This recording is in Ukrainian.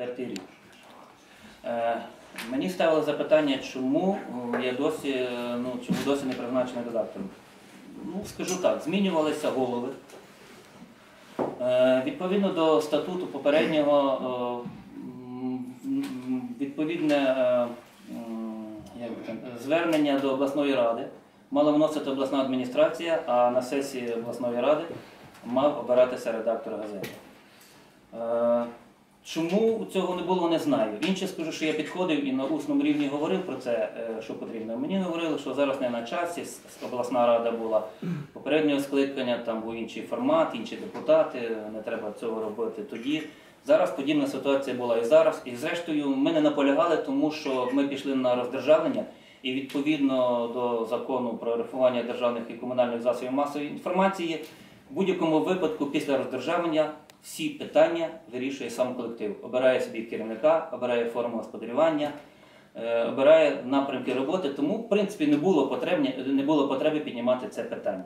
Четвертий рік. Е, Мені ставили запитання, чому е, я досі, е, ну, чому досі не призначений редактором. Ну, скажу так, змінювалися голови. Відповідно до статуту попереднього, відповідне звернення до обласної ради мала вносити обласна адміністрація, а на сесії обласної ради мав обиратися редактор газети. Чому цього не було, не знаю. Інше скажу, що я підходив і на усному рівні говорив про це, е, що потрібно. Мені говорили, що зараз не на часі, обласна рада була попереднього скликання, там був інший формат, інші депутати, не треба цього робити тоді. Зараз подібна ситуація була і зараз. І зрештою ми не наполягали, тому що ми пішли на роздержавлення, і відповідно до закону про реформування державних і комунальних засобів масової інформації, в будь-якому випадку після роздержавлення всі питання вирішує сам колектив. Обирає собі керівника, обирає форму господарювання, е, обирає напрямки роботи. Тому, в принципі, не було потреби, не було потреби піднімати це питання.